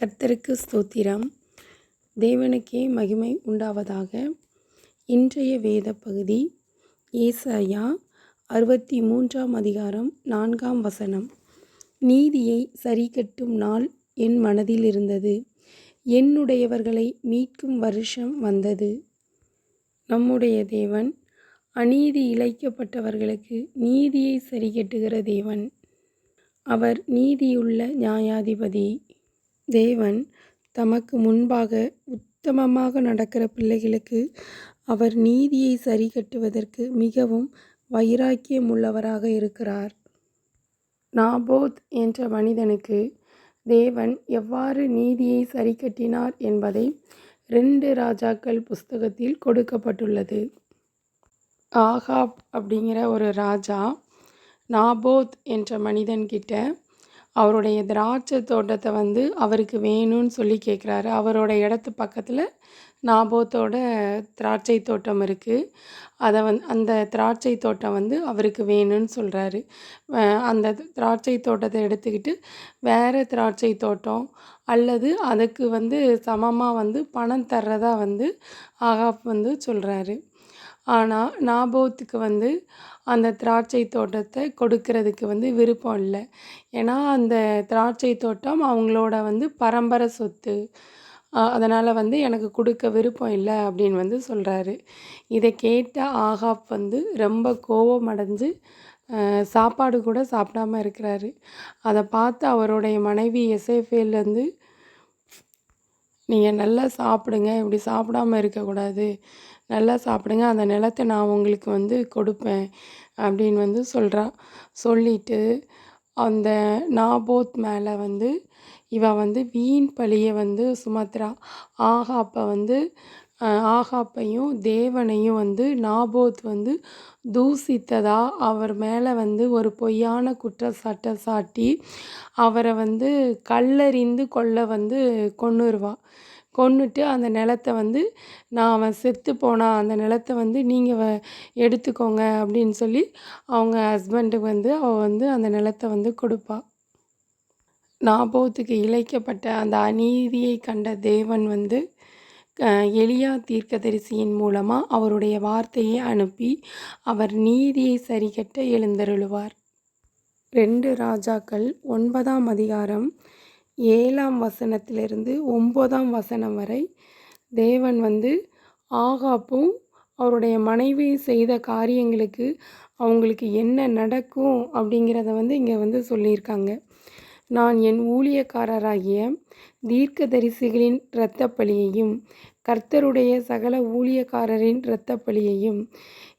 கர்த்தருக்கு ஸ்தோத்திரம். தேவனுக்கே மகிமை உண்டாவதாக. இன்றைய வேத பகுதி ஏசாயா அறுபத்தி மூன்றாம் அதிகாரம் நான்காம் வசனம். நீதியை சரிக்கட்டும் நாள் என் மனதில் இருந்தது. என்னுடையவர்களை மீட்கும் வருஷம் வந்தது. நம்முடைய தேவன் அநீதி இழைக்கப்பட்டவர்களுக்கு நீதியை சரிகட்டுகிற தேவன். அவர் நீதியுள்ள நியாயாதிபதி. தேவன் தமக்கு முன்பாக உத்தமமாக நடக்கிற பிள்ளைகளுக்கு அவர் நீதியை சரிகட்டுவதற்கு மிகவும் வைராக்கியம் உள்ளவராக இருக்கிறார். நாபோத் என்ற மனிதனுக்கு தேவன் எவ்வாறு நீதியை சரிக்கட்டினார் என்பதை ரெண்டு ராஜாக்கள் புஸ்தகத்தில் கொடுக்கப்பட்டுள்ளது. ஆகாப் அப்படிங்கிற ஒரு ராஜா நாபோத் என்ற மனிதன்கிட்ட அவருடைய திராட்சை தோட்டத்தை வந்து அவருக்கு வேணும்னு சொல்லி கேட்குறாரு அவரோட இடத்து பக்கத்தில் நாபோத்தோட திராட்சை தோட்டம் இருக்குது அதை வந் அந்த திராட்சை தோட்டம் வந்து அவருக்கு வேணும்னு சொல்கிறாரு அந்த திராட்சை தோட்டத்தை எடுத்துக்கிட்டு வேறு திராட்சை தோட்டம் அல்லது அதுக்கு வந்து சமமாக வந்து பணம் தர்றதா வந்து ஆகாப் வந்து சொல்கிறாரு ஆனால் நாபோத்துக்கு வந்து அந்த திராட்சை தோட்டத்தை கொடுக்கறதுக்கு வந்து விருப்பம் இல்லை. ஏன்னா அந்த திராட்சை தோட்டம் அவங்களோட வந்து பரம்பரை சொத்து. அதனால் வந்து எனக்கு கொடுக்க விருப்பம் இல்லை அப்படின்னு வந்து சொல்கிறாரு இதை கேட்ட ஆகாப் வந்து ரொம்ப கோபம் அடைஞ்சு சாப்பாடு கூட சாப்பிடாம இருக்கிறாரு. அதை பார்த்து அவருடைய மனைவி எஸ்எஃப்ஏலேருந்து நீங்கள் நல்லா சாப்பிடுங்க இப்படி சாப்பிடாம இருக்கக்கூடாது. நல்லா சாப்பிடுங்க. அந்த நிலத்தை நான் உங்களுக்கு வந்து கொடுப்பேன் அப்படின்னு வந்து சொல்கிறா சொல்லிட்டு அந்த நாபோத் மேலே வந்து இவன் வந்து வீண் பழியை வந்து சுமத்துறா. ஆகாப்பை வந்து ஆகாப்பையும் தேவனையும் வந்து நாபோத் வந்து தூசித்ததா அவர் மேலே வந்து ஒரு பொய்யான குற்றச்சாட்டை சாட்டி அவரை வந்து கல்லறிந்து கொள்ள வந்து கொன்னுருவா. கொன்னுட்டு அந்த நிலத்த வந்து நான் அவன் செத்து போனான் அந்த நிலத்த வந்து நீங்கள் வ எடுத்துக்கோங்க அப்படின்னு சொல்லி அவங்க ஹஸ்பண்டுக்கு வந்து அவள் வந்து அந்த நிலத்த வந்து கொடுப்பா. நாபோத்துக்கு இழைக்கப்பட்ட அந்த அநீதியை கண்ட தேவன் வந்து எளியா தீர்க்கதரிசியின் மூலமாக அவருடைய வார்த்தையை அனுப்பி அவர் நீதியை சரிகட்ட எழுந்தருளுவார். ரெண்டு ராஜாக்கள் ஒன்பதாம் அதிகாரம் ஏழாம் வசனத்திலிருந்து ஒம்போதாம் வசனம் வரை தேவன் வந்து ஆகாப்பும் அவருடைய மனைவி செய்த காரியங்களுக்கு அவங்களுக்கு என்ன நடக்கும் அப்படிங்கிறத வந்து இங்கே வந்து சொல்லியிருக்காங்க. நான் என் ஊழியக்காரராகிய தீர்க்கதரிசிகளின் இரத்தப்பலியையும் கர்த்தருடைய சகல ஊழியக்காரரின் இரத்தப்பலியையும்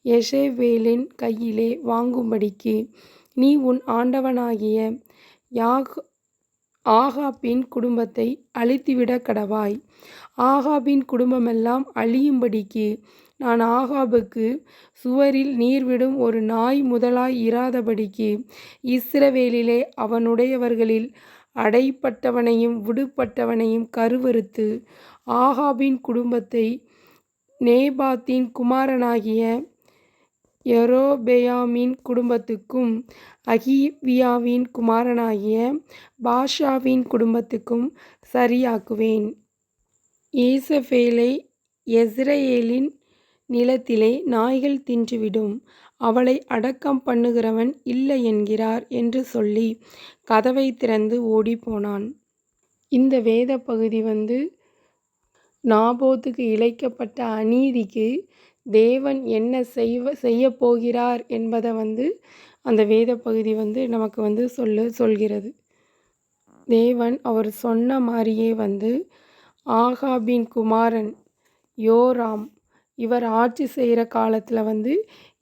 யெஷேவேலின் கையிலே வாங்கும்படிக்கு நீ உன் ஆண்டவனாகிய யாக் ஆகாபின் குடும்பத்தை அழித்துவிட கடவாய். ஆகாபின் குடும்பமெல்லாம் அழியும்படிக்கு நான் ஆகாபுக்கு சுவரில் நீர்விடும் ஒரு நாய் முதலாய் இராதபடிக்கு இஸ்ரவேலிலே அவனுடையவர்களில் அடைப்பட்டவனையும் விடுபட்டவனையும் கருவறுத்து ஆகாபின் குடும்பத்தை நேபாத்தின் குமாரனாகிய யெரொபெயாமின் குடும்பத்துக்கும் அகிவியாவின் குமாரனாகிய பாஷாவின் குடும்பத்துக்கும் சரியாக்குவேன். ஈசபேலை யெஸ்ரயேலின் நிலத்திலே நாய்கள் தின்றுவிடும். அவளை அடக்கம் பண்ணுகிறவன் இல்லை என்கிறார் என்று சொல்லி கதவை திறந்து ஓடிப்போனான். இந்த வேத பகுதி வந்து நாபோத்துக்கு இழைக்கப்பட்ட அநீதிக்கு தேவன் என்ன செய்வ செய்ய போகிறார் என்பதை வந்து அந்த வேத பகுதி வந்து நமக்கு வந்து சொல்லு சொல்கிறது. தேவன் அவர் சொன்ன மாதிரியே வந்து ஆகாபின் குமாரன் யோராம் இவர் ஆட்சி செய்கிற காலத்தில் வந்து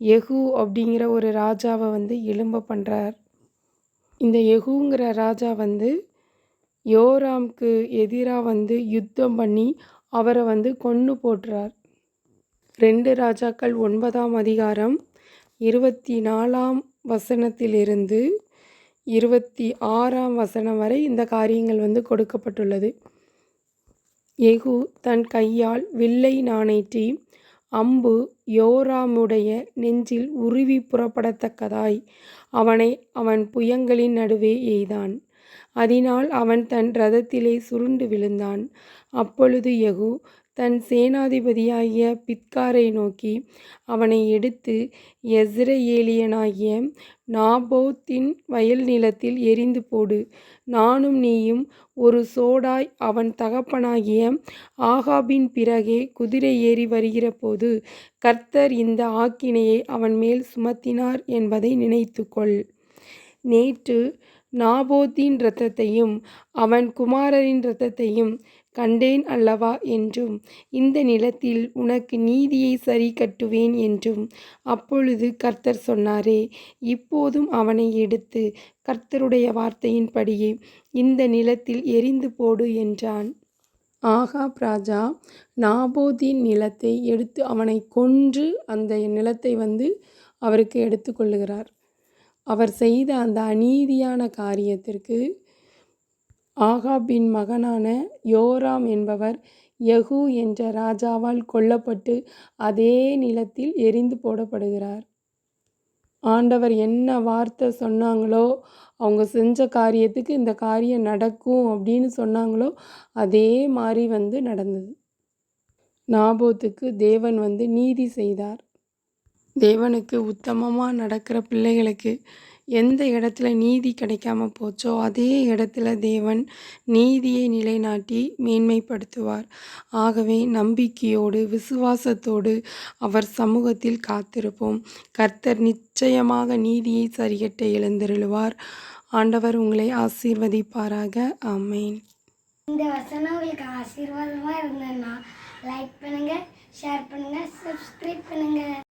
எகு அப்படிங்கிற ஒரு ராஜாவை வந்து எலும்ப பண்ணுறார் இந்த எகுங்கிற ராஜா வந்து யோராம்க்கு எதிராக வந்து யுத்தம் பண்ணி அவரை வந்து கொன்று போட்டுறார் ரெண்டு ராஜாக்கள் ஒன்பதாம் அதிகாரம் இருபத்தி நாலாம் வசனத்திலிருந்து இருபத்தி ஆறாம் வசனம் வரை இந்த காரியங்கள் வந்து கொடுக்கப்பட்டுள்ளது. எகு தன் கையால் வில்லை நாணேற்றி அம்பு யோராமுடைய நெஞ்சில் உருவி புறப்படத்தக்கதாய். அவனை அவன் புயங்களின் நடுவே எய்தான். அதனால் அவன் தன் ரதத்திலே சுருண்டு விழுந்தான். அப்பொழுது யகு தன் சேனாதிபதியாகிய பித்காரை நோக்கி அவனை எடுத்து யெஸ்ரயேலியனாகிய நாபோத்தின் வயல் நிலத்தில் எரிந்து போடு. நானும் நீயும் ஒரு சோடாய் அவன் தகப்பனாகிய ஆகாபின் பிறகே குதிரை ஏறி வருகிறபோது கர்த்தர் இந்த ஆக்கினையை அவன் மேல் சுமத்தினார் என்பதை நினைத்துக்கொள். நேற்று நாபோத்தின் இரத்தத்தையும் அவன் குமாரரின் இரத்தத்தையும் கண்டேன் அல்லவா என்றும் இந்த நிலத்தில் உனக்கு நீதியை சரி கட்டுவேன் என்றும் அப்பொழுது கர்த்தர் சொன்னாரே இப்போதும் அவனை எடுத்து கர்த்தருடைய வார்த்தையின்படியே இந்த நிலத்தில் எரிந்து போடு என்றான். ஆகாப் ராஜா நாபோதின் நிலத்தை எடுத்து அவனை கொன்று அந்த நிலத்தை வந்து அவருக்கு எடுத்துக்கொள்ளுகிறார் அவர் செய்த அந்த அநீதியான காரியத்திற்கு ஆகாபின் மகனான யோராம் என்பவர் யகு என்ற ராஜாவால் கொல்லப்பட்டு அதே நிலத்தில் எரிந்து போடப்படுகிறார். ஆண்டவர் என்ன வார்த்தை சொன்னாங்களோ அவங்க செஞ்ச காரியத்துக்கு இந்த காரியம் நடக்கும் அப்படின்னு சொன்னாங்களோ அதே மாதிரி வந்து நடந்தது. நாபோத்துக்கு தேவன் வந்து நீதி செய்தார். தேவனுக்கு உத்தமமாக நடக்கிற பிள்ளைகளுக்கு எந்த இடத்துல நீதி கிடைக்காம போச்சோ அதே இடத்துல தேவன் நீதியை நிலைநாட்டி மேன்மைப்படுத்துவார். ஆகவே நம்பிக்கையோடு விசுவாசத்தோடு அவர் சமூகத்தில் காத்திருப்போம். கர்த்தர் நிச்சயமாக நீதியை சரிகட்ட எழுந்தருளுவார். ஆண்டவர் உங்களை ஆசீர்வதிப்பாராக. ஆமேன். இந்த வசனம் உங்களுக்கு ஆசீர்வாதமாக இருந்ததுன்னா லைக் பண்ணுங்கள் ஷேர் பண்ணுங்கள் சப்ஸ்கிரைப் பண்ணுங்கள்